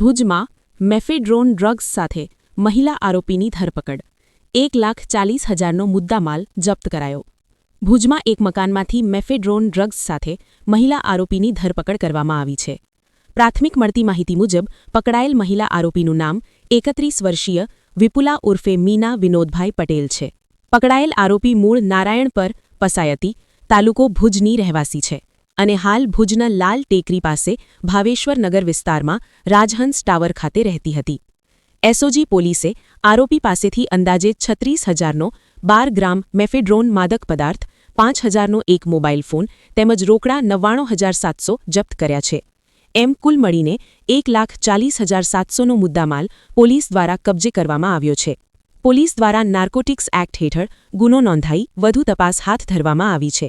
ભુજમાં mephedrone drugs સાથે મહિલા આરોપીની ધરપકડ. એક લાખ ચાલીસ હજારનો મુદ્દામાલ જપ્ત કરાયો. ભુજમાં એક મકાનમાંથી મેફેડ્રોન ડ્રગ્સ સાથે મહિલા આરોપીની ધરપકડ કરવામાં આવી છે. પ્રાથમિક મળતી માહિતી મુજબ, પકડાયેલ મહિલા આરોપીનું નામ એકત્રીસ વર્ષીય વિપુલા ઉર્ફે મીના વિનોદભાઈ પટેલ છે. પકડાયેલ આરોપી મૂળ નારાયણ પર પસાયતી તાલુકો ભુજની રહેવાસી છે. અને હાલ ભુજના લાલ ટેકરી પાસે ભાવેશ્વર નગર વિસ્તારમાં રાજહંસ ટાવર ખાતે રહેતી હતી. એસઓજી પોલીસે આરોપી પાસેથી અંદાજે છત્રીસ હજારનો બાર ગ્રામ મેફેડ્રોન માદક પદાર્થ, પાંચ હજારનો એક મોબાઈલ ફોન તેમજ રોકડા નવ્વાણું હજાર સાતસો જપ્ત કર્યા છે. એમ કુલ મળીને એક લાખ ચાલીસ હજાર સાતસોનો મુદ્દામાલ પોલીસ દ્વારા કબજે કરવામાં આવ્યો છે. પોલીસ દ્વારા નાર્કોટિક્સ એક્ટ હેઠળ ગુનો નોંધાઈ વધુ તપાસ હાથ ધરવામાં આવી છે.